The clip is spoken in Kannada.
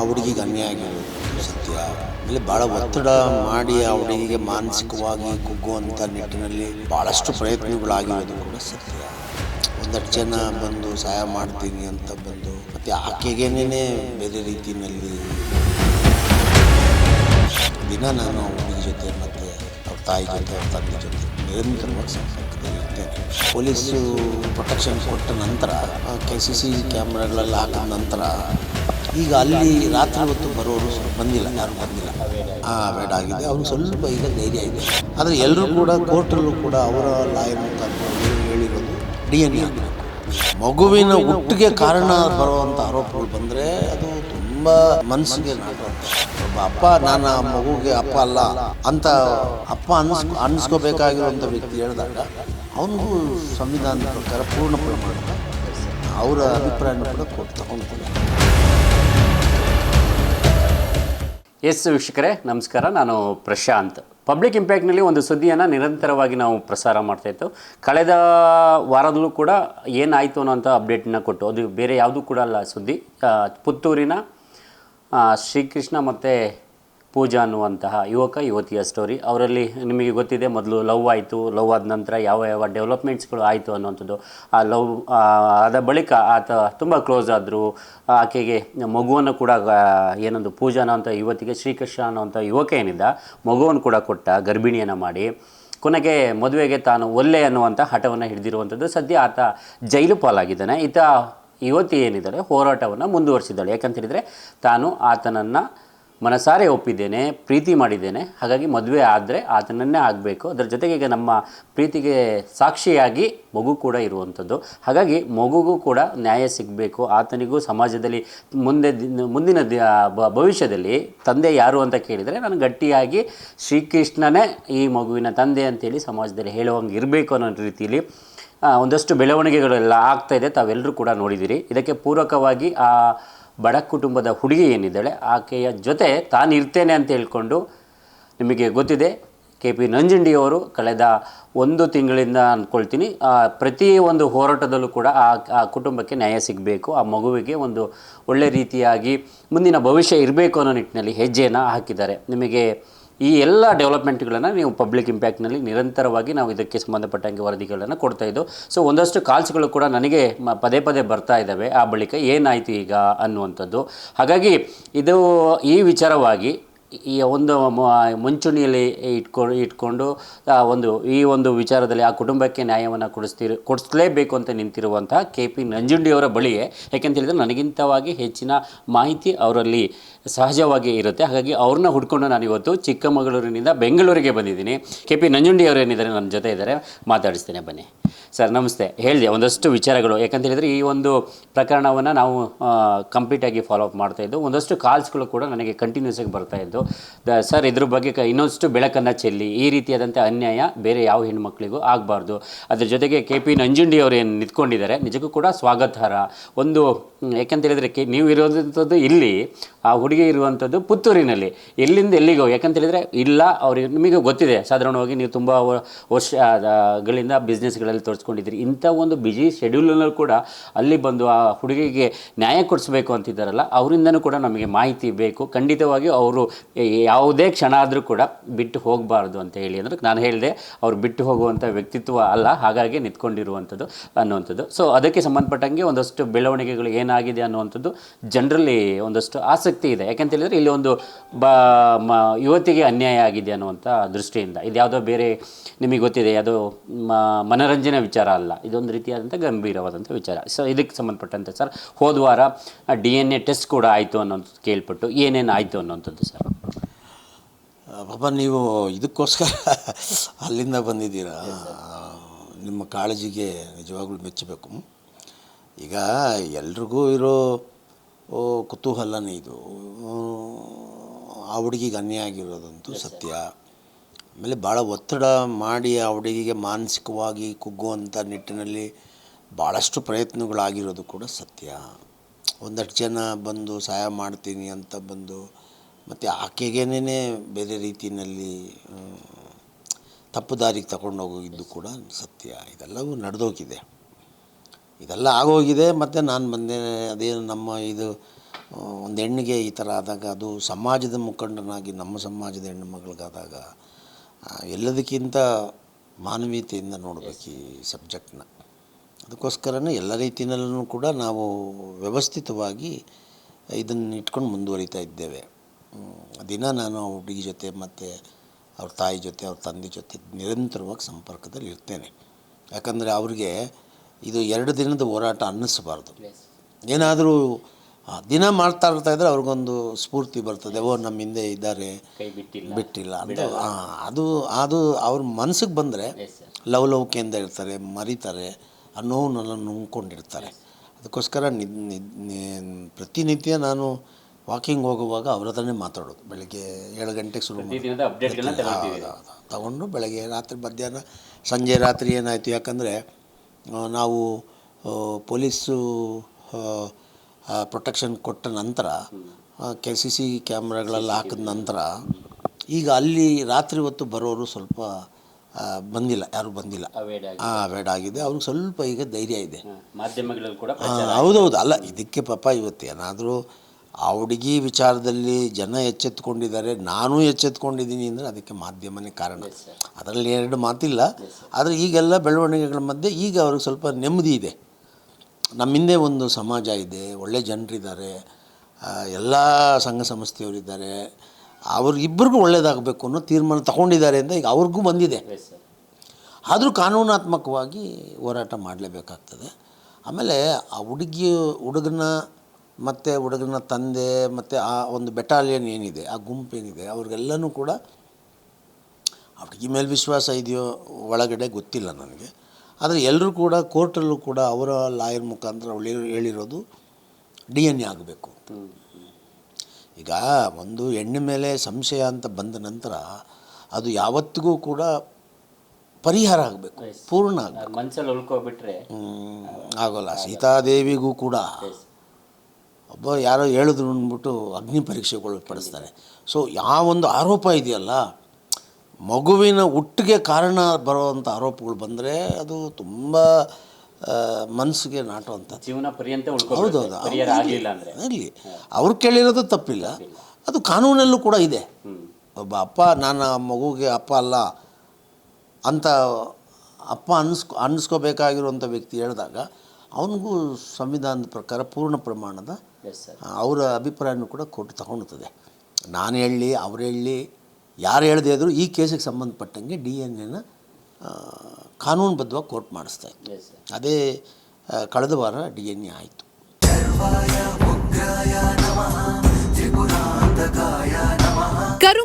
ಆ ಹುಡುಗಿಗೆ ಅನ್ಯಾಯ ಆಗಿರೋದು ಸತ್ಯ. ಆಮೇಲೆ ಭಾಳ ಒತ್ತಡ ಮಾಡಿ ಆ ಹುಡುಗಿಗೆ ಮಾನಸಿಕವಾಗಿ ಕುಗ್ಗುವಂಥ ನಿಟ್ಟಿನಲ್ಲಿ ಭಾಳಷ್ಟು ಪ್ರಯತ್ನಗಳಾಗಿರೋದು ಕೂಡ ಸತ್ಯ. ಒಂದಷ್ಟು ಜನ ಬಂದು ಸಹಾಯ ಮಾಡ್ತೀನಿ ಅಂತ ಬಂದು ಮತ್ತು ಆಕೆಗೇನೇ ಬೇರೆ ರೀತಿಯಲ್ಲಿ ದಿನ ನಾನು ಹುಡುಗಿ ಜೊತೆ ಮತ್ತು ಅವ್ರ ತಾಯಿ ಜೊತೆ, ಅವ್ರ ತಂದೆ ಜೊತೆ ನಿರಂತರವಾಗಿ ಸಂಪರ್ಕದಲ್ಲಿ ಇರ್ತೇನೆ. ಪೊಲೀಸು ಪ್ರೊಟೆಕ್ಷನ್ ಕೊಟ್ಟ ನಂತರ ಕೆ ಸಿ ಸಿ ಕ್ಯಾಮ್ರಾಗಳೆಲ್ಲ ಹಾಕಿದ ನಂತರ ಈಗ ಅಲ್ಲಿ ರಾತ್ರಿ ಹೊತ್ತು ಬರೋರು ಸ್ವಲ್ಪ ಬಂದಿಲ್ಲ, ಯಾರು ಬಂದಿಲ್ಲ. ಆ ಬೇಡ ಆಗಿದೆ. ಅವ್ರಿಗೆ ಸ್ವಲ್ಪ ಈಗ ಧೈರ್ಯ ಇದೆ. ಆದರೆ ಎಲ್ಲರೂ ಕೂಡ ಕೋರ್ಟಲ್ಲೂ ಕೂಡ ಅವರ ಲಾಯರ್ ಅಂತ ಹೇಳಿರೋದು ಡಿ ಎನ್ ಎ ಮಗುವಿನ ಹುಟ್ಟಿಗೆ ಕಾರಣ ಬರುವಂಥ ಆರೋಪಗಳು ಬಂದರೆ ಅದು ತುಂಬ ಮನಸ್ಸಿಗೆ. ಒಬ್ಬ ಅಪ್ಪ, ನಾನು ಆ ಮಗುಗೆ ಅಪ್ಪ ಅಲ್ಲ ಅಂತ ಅಪ್ಪ ಅನ್ಸ್ ಅನ್ನಿಸ್ಕೋಬೇಕಾಗಿರುವಂಥ ವ್ಯಕ್ತಿ ಹೇಳಿದಾಗ ಅವನಿಗೂ ಸಂವಿಧಾನದ ಪ್ರಕಾರ ಪೂರ್ಣ ಪ್ರಮಾಣದ ಅವರ ಅಭಿಪ್ರಾಯನ ಕೂಡ ಕೊಟ್ಟು ತಗೊಂಡ್ತಾರೆ ಎಸ್ ವೀಕ್ಷಕರೇ, ನಮಸ್ಕಾರ. ನಾನು ಪ್ರಶಾಂತ್. ಪಬ್ಲಿಕ್ ಇಂಪ್ಯಾಕ್ಟ್ನಲ್ಲಿ ಒಂದು ಸುದ್ದಿಯನ್ನು ನಿರಂತರವಾಗಿ ನಾವು ಪ್ರಸಾರ ಮಾಡ್ತಾಯಿತ್ತು ಕಳೆದ ವಾರದಲ್ಲೂ ಕೂಡ ಏನಾಯಿತು ಅನ್ನೋಂಥ ಅಪ್ಡೇಟನ್ನ ಕೊಟ್ಟು, ಅದು ಬೇರೆ ಯಾವುದೂ ಕೂಡ ಅಲ್ಲ ಸುದ್ದಿ. ಪುತ್ತೂರಿನ ಶ್ರೀಕೃಷ್ಣ ಮತ್ತು ಪೂಜಾ ಅನ್ನುವಂತಹ ಯುವಕ, ಯುವತಿಯ ಸ್ಟೋರಿ ಅವರಲ್ಲಿ ನಿಮಗೆ ಗೊತ್ತಿದೆ, ಮೊದಲು ಲವ್ ಆಯಿತು, ಲವ್ ಆದ ನಂತರ ಯಾವ ಯಾವ ಡೆವಲಪ್ಮೆಂಟ್ಸ್ಗಳು ಆಯಿತು ಅನ್ನುವಂಥದ್ದು. ಆ ಲವ್ ಆದ ಬಳಿಕ ಆತ ತುಂಬ ಕ್ಲೋಸ್ ಆದರು. ಆಕೆಗೆ ಮಗುವನ್ನು ಕೂಡ ಏನೊಂದು ಪೂಜಾ ಅನ್ನೋಂಥ ಯುವತಿಗೆ, ಶ್ರೀಕೃಷ್ಣ ಅನ್ನೋಂಥ ಯುವಕ ಏನಿದ್ದ ಮಗುವನ್ನು ಕೂಡ ಕೊಟ್ಟ, ಗರ್ಭಿಣಿಯನ್ನು ಮಾಡಿ. ಕೊನೆಗೆ ಮದುವೆಗೆ ತಾನು ಒಲ್ಲೆ ಅನ್ನುವಂಥ ಹಠವನ್ನು ಹಿಡಿದಿರುವಂಥದ್ದು. ಸದ್ಯ ಆತ ಜೈಲು ಪಾಲಾಗಿದ್ದಾನೆ. ಈತ ಯುವತಿ ಏನಿದ್ದಾಳೆ, ಹೋರಾಟವನ್ನು ಮುಂದುವರಿಸಿದ್ದಾಳೆ. ಯಾಕಂತ ಹೇಳಿದರೆ, ತಾನು ಆತನನ್ನು ಮನಸಾರೆ ಒಪ್ಪಿದ್ದೇನೆ, ಪ್ರೀತಿ ಮಾಡಿದ್ದೇನೆ. ಹಾಗಾಗಿ ಮದುವೆ ಆದರೆ ಆತನನ್ನೇ ಆಗಬೇಕು. ಅದರ ಜೊತೆಗೆ ಈಗ ನಮ್ಮ ಪ್ರೀತಿಗೆ ಸಾಕ್ಷಿಯಾಗಿ ಮಗು ಕೂಡ ಇರುವಂಥದ್ದು. ಹಾಗಾಗಿ ಮಗುಗೂ ಕೂಡ ನ್ಯಾಯ ಸಿಗಬೇಕು. ಆತನಿಗೂ ಸಮಾಜದಲ್ಲಿ ಮುಂದೆ ದಿನ- ಮುಂದಿನ ಭವಿಷ್ಯದಲ್ಲಿ ತಂದೆ ಯಾರು ಅಂತ ಕೇಳಿದರೆ ನಾನು ಗಟ್ಟಿಯಾಗಿ ಶ್ರೀಕೃಷ್ಣನೇ ಈ ಮಗುವಿನ ತಂದೆ ಅಂತೇಳಿ ಸಮಾಜದಲ್ಲಿ ಹೇಳುವಂಗೆ ಇರಬೇಕು ಅನ್ನೋ ರೀತಿಯಲ್ಲಿ ಒಂದಷ್ಟು ಬೆಳವಣಿಗೆಗಳೆಲ್ಲ ಆಗ್ತಾಯಿದೆ ತಾವೆಲ್ಲರೂ ಕೂಡ ನೋಡಿದ್ದೀರಿ ಇದಕ್ಕೆ ಪೂರಕವಾಗಿ ಆ ಬಡ ಕುಟುಂಬದ ಹುಡುಗಿ ಏನಿದ್ದಾಳೆ, ಆಕೆಯ ಜೊತೆ ತಾನು ಇರ್ತೇನೆ ಅಂತ ಹೇಳ್ಕೊಂಡು ನಿಮಗೆ ಗೊತ್ತಿದೆ ಕೆ ಪಿ ನಂಜುಂಡಿಯವರು ಕಳೆದ ಒಂದು ತಿಂಗಳಿಂದ ಅಂದ್ಕೊಳ್ತೀನಿ ಪ್ರತಿ ಒಂದು ಹೋರಾಟದಲ್ಲೂ ಕೂಡ ಆ ಆ ಕುಟುಂಬಕ್ಕೆ ನ್ಯಾಯ ಸಿಗಬೇಕು, ಆ ಮಗುವಿಗೆ ಒಂದು ಒಳ್ಳೆ ರೀತಿಯಾಗಿ ಮುಂದಿನ ಭವಿಷ್ಯ ಇರಬೇಕು ಅನ್ನೋ ನಿಟ್ಟಿನಲ್ಲಿ ಹೆಜ್ಜೆಯನ್ನು ಹಾಕಿದ್ದಾರೆ. ನಿಮಗೆ ಈ ಎಲ್ಲ ಡೆವಲಪ್ಮೆಂಟ್ಗಳನ್ನು ನೀವು ಪಬ್ಲಿಕ್ ಇಂಪ್ಯಾಕ್ಟ್ನಲ್ಲಿ ನಿರಂತರವಾಗಿ ನಾವು ಇದಕ್ಕೆ ಸಂಬಂಧಪಟ್ಟಂಗೆ ವರದಿಗಳನ್ನು ಕೊಡ್ತಾ ಇದ್ದೋ ಸೊ ಒಂದಷ್ಟು ಕಾಲ್ಸ್ಗಳು ಕೂಡ ನನಗೆ ಪದೇ ಪದೇ ಬರ್ತಾ ಇದ್ದಾವೆ. ಆ ಬಳಿಕ ಏನಾಯಿತು ಈಗ ಅನ್ನುವಂಥದ್ದು. ಹಾಗಾಗಿ ಇದು ಈ ವಿಚಾರವಾಗಿ ಈ ಒಂದು ಮುಂಚೂಣಿಯಲ್ಲಿ ಇಟ್ಕೊಂಡು ಇಟ್ಕೊಂಡು ಒಂದು, ಈ ಒಂದು ವಿಚಾರದಲ್ಲಿ ಆ ಕುಟುಂಬಕ್ಕೆ ನ್ಯಾಯವನ್ನು ಕೊಡಿಸ್ತಿರು, ಕೊಡಿಸ್ಲೇಬೇಕು ಅಂತ ನಿಂತಿರುವಂಥ ಕೆ ಪಿ ನಂಜುಂಡಿಯವರ ಬಳಿಯೇ, ಯಾಕೆಂತ ಹೇಳಿದರೆ ನನಗಿಂತವಾಗಿ ಹೆಚ್ಚಿನ ಮಾಹಿತಿ ಅವರಲ್ಲಿ ಸಹಜವಾಗಿ ಇರುತ್ತೆ. ಹಾಗಾಗಿ ಅವ್ರನ್ನ ಹುಡ್ಕೊಂಡು ನಾನು ಇವತ್ತು ಚಿಕ್ಕಮಗಳೂರಿನಿಂದ ಬೆಂಗಳೂರಿಗೆ ಬಂದಿದ್ದೀನಿ. ಕೆ ಪಿ ನಂಜುಂಡಿ ಅವರು ಏನಿದ್ದಾರೆ, ನನ್ನ ಜೊತೆ ಇದ್ದಾರೆ. ಮಾತಾಡಿಸ್ತೇನೆ, ಬನ್ನಿ. ಸರ್, ನಮಸ್ತೆ. ಹೇಳಿದೆ ಒಂದಷ್ಟು ವಿಚಾರಗಳು. ಯಾಕಂತ ಹೇಳಿದರೆ, ಈ ಒಂದು ಪ್ರಕರಣವನ್ನು ನಾವು ಕಂಪ್ಲೀಟಾಗಿ ಫಾಲೋ ಅಪ್ ಮಾಡ್ತಾ ಇದ್ದು, ಒಂದಷ್ಟು ಕಾಲ್ಸ್ಗಳು ಕೂಡ ನನಗೆ ಕಂಟಿನ್ಯೂಸ್ ಆಗಿ ಬರ್ತಾ ಇದ್ದು ಸರ್, ಇದ್ರ ಬಗ್ಗೆ ಕ- ಇನ್ನೊಂದಷ್ಟು ಬೆಳಕನ್ನು ಚೆಲ್ಲಿ, ಈ ರೀತಿಯಾದಂಥ ಅನ್ಯಾಯ ಬೇರೆ ಯಾವ ಹೆಣ್ಮಕ್ಳಿಗೂ ಆಗಬಾರ್ದು. ಅದ್ರ ಜೊತೆಗೆ ಕೆ ಪಿ ನಂಜುಂಡಿ ಅವರು ಏನು ನಿಂತ್ಕೊಂಡಿದ್ದಾರೆ, ನಿಜಕ್ಕೂ ಕೂಡ ಸ್ವಾಗತಾರ್ಹ. ಒಂದು ಯಾಕಂತ ಹೇಳಿದರೆ, ಕೆ, ನೀವು ಇರೋದಂಥದ್ದು ಇಲ್ಲಿ, ಆ ಹುಡುಗಿ ಇರುವಂಥದ್ದು ಪುತ್ತೂರಿನಲ್ಲಿ. ಎಲ್ಲಿಂದ ಎಲ್ಲಿಗೋ, ಯಾಕಂತ ಹೇಳಿದರೆ, ಇಲ್ಲ ಅವ್ರಿಗೆ ನಿಮಗೆ ಗೊತ್ತಿದೆ, ಸಾಧಾರಣವಾಗಿ ನೀವು ತುಂಬ ವರ್ಷಗಳಿಂದ ಬಿಸ್ನೆಸ್ಗಳಲ್ಲಿ ತೋರಿಸ್ಕೊಂಡಿದ್ದೀರಿ. ಇಂಥ ಒಂದು ಬಿಜಿ ಶೆಡ್ಯೂಲಲ್ಲೂ ಕೂಡ ಅಲ್ಲಿ ಬಂದು ಆ ಹುಡುಗಿಗೆ ನ್ಯಾಯ ಕೊಡಿಸ್ಬೇಕು ಅಂತಿದ್ದಾರಲ್ಲ, ಅವರಿಂದನೂ ಕೂಡ ನಮಗೆ ಮಾಹಿತಿ ಬೇಕು. ಖಂಡಿತವಾಗಿ ಅವರು ಯಾವುದೇ ಕ್ಷಣ ಆದರೂ ಕೂಡ ಬಿಟ್ಟು ಹೋಗಬಾರ್ದು ಅಂತ ಹೇಳಿ ಅಂದರೆ, ನಾನು ಹೇಳಿದೆ ಅವ್ರು ಬಿಟ್ಟು ಹೋಗುವಂಥ ವ್ಯಕ್ತಿತ್ವ ಅಲ್ಲ, ಹಾಗಾಗಿ ನಿಂತ್ಕೊಂಡಿರುವಂಥದ್ದು ಅನ್ನುವಂಥದ್ದು. ಸೊ ಅದಕ್ಕೆ ಸಂಬಂಧಪಟ್ಟಂಗೆ ಒಂದಷ್ಟು ಬೆಳವಣಿಗೆಗಳು ಏನಾಗಿದೆ ಅನ್ನುವಂಥದ್ದು ಜನರಲ್ಲಿ ಒಂದಷ್ಟು ಆಸಕ್ತಿ ಇದೆ. ಯಾಕಂತ ಹೇಳಿದರೆ, ಇಲ್ಲಿ ಒಂದು ಬ, ಮ, ಯುವತಿಗೆ ಅನ್ಯಾಯ ಆಗಿದೆ ಅನ್ನುವಂಥ ದೃಷ್ಟಿಯಿಂದ. ಇದು ಯಾವುದೋ ಬೇರೆ ನಿಮಗೆ ಗೊತ್ತಿದೆ ಅದು ಮ ಮನರಂಜನೆ ವಿಚಾರ ಅಲ್ಲ. ಇದೊಂದು ರೀತಿಯಾದಂಥ ಗಂಭೀರವಾದಂಥ ವಿಚಾರ. ಸೊ ಇದಕ್ಕೆ ಸಂಬಂಧಪಟ್ಟಂತೆ ಸರ್, ಹೋದ ವಾರ ಡಿ ಎನ್ ಎ ಟೆಸ್ಟ್ ಕೂಡ ಆಯಿತು ಅನ್ನೋದು ಕೇಳ್ಪಟ್ಟು ಏನೇನು ಆಯಿತು ಅನ್ನೋಂಥದ್ದು ಸರ್? ಪಾಪ ನೀವು ಇದಕ್ಕೋಸ್ಕರ ಅಲ್ಲಿಂದ ಬಂದಿದ್ದೀರಾ? ನಿಮ್ಮ ಕಾಳಜಿಗೆ ನಿಜವಾಗ್ಲೂ ಮೆಚ್ಚಬೇಕು. ಈಗ ಎಲ್ರಿಗೂ ಇರೋ ಕುತೂಹಲನೇ ಇದು. ಆ ಹುಡುಗಿಗೆ ಅನ್ಯ ಆಗಿರೋದಂತೂ ಸತ್ಯ. ಆಮೇಲೆ ಭಾಳ ಒತ್ತಡ ಮಾಡಿ ಆ ಹುಡುಗಿಗೆ ಮಾನಸಿಕವಾಗಿ ಕುಗ್ಗುವಂಥ ನಿಟ್ಟಿನಲ್ಲಿ ಭಾಳಷ್ಟು ಪ್ರಯತ್ನಗಳಾಗಿರೋದು ಕೂಡ ಸತ್ಯ. ಒಂದಷ್ಟು ಜನ ಬಂದು ಸಹಾಯ ಮಾಡ್ತೀನಿ ಅಂತ ಬಂದು ಮತ್ತು ಆಕೆಗೇನೇ ಬೇರೆ ರೀತಿಯಲ್ಲಿ ತಪ್ಪು ದಾರಿಗೆ ತಗೊಂಡು ಹೋಗಿದ್ದು ಕೂಡ ಸತ್ಯ. ಇದೆಲ್ಲವೂ ನಡೆದೋಗಿದೆ. ಇದೆಲ್ಲ ಆಗೋಗಿದೆ, ಮತ್ತು ನಾನು ಬಂದೆ ಅದೇನು ನಮ್ಮ ಇದು ಒಂದು ಹೆಣ್ಣಿಗೆ ಈ ಥರ ಆದಾಗ ಅದು ಸಮಾಜದ ಮುಖಂಡನಾಗಿ, ನಮ್ಮ ಸಮಾಜದ ಹೆಣ್ಣು ಮಗಳಿಗಾದಾಗ ಎಲ್ಲದಕ್ಕಿಂತ ಮಾನವೀಯತೆಯಿಂದ ನೋಡಬೇಕು ಈ ಸಬ್ಜೆಕ್ಟ್ನ. ಅದಕ್ಕೋಸ್ಕರನೇ ಎಲ್ಲ ರೀತಿಯಲ್ಲೂ ಕೂಡ ನಾವು ವ್ಯವಸ್ಥಿತವಾಗಿ ಇದನ್ನು ಇಟ್ಕೊಂಡು ಮುಂದುವರಿತಾ ಇದ್ದೇವೆ. ದಿನ ನಾನು ಹುಡುಗಿ ಜೊತೆ ಮತ್ತು ಅವ್ರ ತಾಯಿ ಜೊತೆ ಅವ್ರ ತಂದೆ ಜೊತೆ ನಿರಂತರವಾಗಿ ಸಂಪರ್ಕದಲ್ಲಿ ಇರ್ತೇನೆ. ಯಾಕಂದರೆ ಅವ್ರಿಗೆ ಇದು ಎರಡು ದಿನದ ಹೋರಾಟ ಅನ್ನಿಸ್ಬಾರ್ದು. ಏನಾದರೂ ದಿನ ಮಾಡ್ತಾ ಇರ್ತಾ ಇದ್ರೆ ಅವ್ರಿಗೊಂದು ಸ್ಫೂರ್ತಿ ಬರ್ತದೆ ಓ ನಮ್ಮ ಹಿಂದೆ ಇದ್ದಾರೆ. ಬಿಟ್ಟಿಲ್ಲ. ಅಂತ. ಅದು ಅದು ಅವ್ರ ಮನಸ್ಸಿಗೆ ಬಂದರೆ ಲವ್ ಲವ್ ಕೇಂದ್ರ ಇರ್ತಾರೆ ಮರಿತಾರೆ ಆ ನೋವನ್ನೆಲ್ಲ ನುಂಗ್ಕೊಂಡಿರ್ತಾರೆ ಅದಕ್ಕೋಸ್ಕರ ಪ್ರತಿನಿತ್ಯ ನಾನು ವಾಕಿಂಗ್ ಹೋಗುವಾಗ ಅವ್ರ ಹತ್ರನೇ ಮಾತಾಡೋದು. ಬೆಳಗ್ಗೆ ಏಳು ಗಂಟೆಗೆ ಶುರು ಮಾಡಿ ತಗೊಂಡು ಬೆಳಗ್ಗೆ ರಾತ್ರಿ ಮಧ್ಯಾಹ್ನ ಸಂಜೆ ರಾತ್ರಿ ಏನಾಯಿತು ಯಾಕಂದರೆ ನಾವು ಪೊಲೀಸು ಪ್ರೊಟೆಕ್ಷನ್ ಕೊಟ್ಟ ನಂತರ ಕೆ ಸಿ ಸಿ ಕ್ಯಾಮ್ರಾಗಳೆಲ್ಲ ಹಾಕಿದ ನಂತರ ಈಗ ಅಲ್ಲಿ ರಾತ್ರಿ ಹೊತ್ತು ಬರೋರು ಸ್ವಲ್ಪ ಬಂದಿಲ್ಲ ಯಾರೂ ಬಂದಿಲ್ಲ. ಹಾಂ ಅವೇಡ್ ಆಗಿದೆ. ಅವ್ರಿಗೆ ಸ್ವಲ್ಪ ಈಗ ಧೈರ್ಯ ಇದೆ. ಮಾಧ್ಯಮಗಳಲ್ಲಿ ಕೂಡ ಹೌದೌದು. ಅಲ್ಲ ಇದಕ್ಕೆ ಪಾಪ ಇವತ್ತು ಏನಾದರೂ ಆ ಹುಡುಗಿ ವಿಚಾರದಲ್ಲಿ ಜನ ಎಚ್ಚೆತ್ಕೊಂಡಿದ್ದಾರೆ ನಾನು ಎಚ್ಚೆತ್ಕೊಂಡಿದ್ದೀನಿ ಅಂದರೆ ಅದಕ್ಕೆ ಮಾಧ್ಯಮನೇ ಕಾರಣ. ಅದರಲ್ಲಿ ಎರಡು ಮಾತಿಲ್ಲ. ಆದರೆ ಈಗೆಲ್ಲ ಬೆಳವಣಿಗೆಗಳ ಮಧ್ಯೆ ಈಗ ಅವ್ರಿಗೆ ಸ್ವಲ್ಪ ನೆಮ್ಮದಿ ಇದೆ. ನಮ್ಮ ಹಿಂದೆ ಒಂದು ಸಮಾಜ ಇದೆ ಒಳ್ಳೆ ಜನರಿದ್ದಾರೆ ಎಲ್ಲ ಸಂಘ ಸಂಸ್ಥೆಯವರಿದ್ದಾರೆ ಅವ್ರಿಗಿಬ್ಬರಿಗೂ ಒಳ್ಳೇದಾಗಬೇಕು ಅನ್ನೋ ತೀರ್ಮಾನ ತಗೊಂಡಿದ್ದಾರೆ ಅಂತ ಈಗ ಅವ್ರಿಗೂ ಬಂದಿದೆ. ಆದರೂ ಕಾನೂನಾತ್ಮಕವಾಗಿ ಹೋರಾಟ ಮಾಡಲೇಬೇಕಾಗ್ತದೆ. ಆಮೇಲೆ ಆ ಹುಡುಗಿ ಹುಡುಗನ ಮತ್ತು ಹುಡುಗನ ತಂದೆ ಮತ್ತು ಆ ಒಂದು ಬೆಟಾಲಿಯನ್ ಏನಿದೆ ಆ ಗುಂಪು ಏನಿದೆ ಅವ್ರಿಗೆಲ್ಲನೂ ಕೂಡ ಆ ಹುಡುಗಿ ಮೇಲೆ ವಿಶ್ವಾಸ ಇದೆಯೋ ಒಳಗಡೆ ಗೊತ್ತಿಲ್ಲ ನನಗೆ. ಆದರೆ ಎಲ್ಲರೂ ಕೂಡ ಕೋರ್ಟಲ್ಲೂ ಕೂಡ ಅವರ ಲಾಯರ್ ಮುಖಾಂತರ ಅವಳು ಹೇಳಿರೋದು ಡಿ ಎನ್ ಎ ಆಗಬೇಕು ಈಗ ಒಂದು ಹೆಣ್ಣು ಮೇಲೆ ಸಂಶಯ ಅಂತ ಬಂದ ನಂತರ ಅದು ಯಾವತ್ತಿಗೂ ಕೂಡ ಪರಿಹಾರ ಆಗಬೇಕು ಪೂರ್ಣ ಆಗಬೇಕು. ಮನಸ್ಸಲ್ಲಿ ಉಳ್ಕೊಬಿಟ್ರೆ ಆಗೋಲ್ಲ. ಸೀತಾದೇವಿಗೂ ಕೂಡ ಒಬ್ಬ ಯಾರೋ ಹೇಳಿದ್ರು ಅಂದ್ಬಿಟ್ಟು ಅಗ್ನಿ ಪರೀಕ್ಷೆಗಳು ಪಡಿಸ್ತಾರೆ ಸೊ ಯಾವೊಂದು ಆರೋಪ ಇದೆಯಲ್ಲ ಮಗುವಿನ ಹುಟ್ಟಿಗೆ ಕಾರಣ ಬರುವಂಥ ಆರೋಪಗಳು ಬಂದರೆ ಅದು ತುಂಬ ಮನಸ್ಸಿಗೆ ನಾಟುವಂಥ ಜೀವನ ಪರ್ಯಂತ ಹೌದೌದು ಇರಲಿ. ಅವ್ರು ಕೇಳಿರೋದು ತಪ್ಪಿಲ್ಲ. ಅದು ಕಾನೂನಲ್ಲೂ ಕೂಡ ಇದೆ. ಒಬ್ಬ ಅಪ್ಪ ನಾನು ಆ ಮಗುಗೆ ಅಪ್ಪ ಅಲ್ಲ ಅಂತ ಅಪ್ಪ ಅನ್ನಿಸ್ಕೊ ಅನ್ನಿಸ್ಕೋಬೇಕಾಗಿರುವಂಥ ವ್ಯಕ್ತಿ ಹೇಳಿದಾಗ ಅವನಿಗೂ ಸಂವಿಧಾನದ ಪ್ರಕಾರ ಪೂರ್ಣ ಪ್ರಮಾಣದ ಅವರ ಅಭಿಪ್ರಾಯನೂ ಕೂಡ ಕೊಟ್ಟು ತಗೊಳ್ತದೆ ನಾನು ಹೇಳಲಿ ಅವ್ರು ಹೇಳಲಿ ಯಾರು ಹೇಳದೇ ಇದ್ದರೂ ಈ ಕೇಸಿಗೆ ಸಂಬಂಧಪಟ್ಟಂಗೆ ಡಿ ಎನ್ ಎನ ಕಾನೂನುಬದ್ಧವಾಗಿ ಕೋರ್ಟ್ ಮಾಡಿಸ್ತಾ ಇತ್ತು. ಅದೇ ಕಳೆದ ವಾರ ಡಿ ಎನ್ ಎ ಆಯಿತು.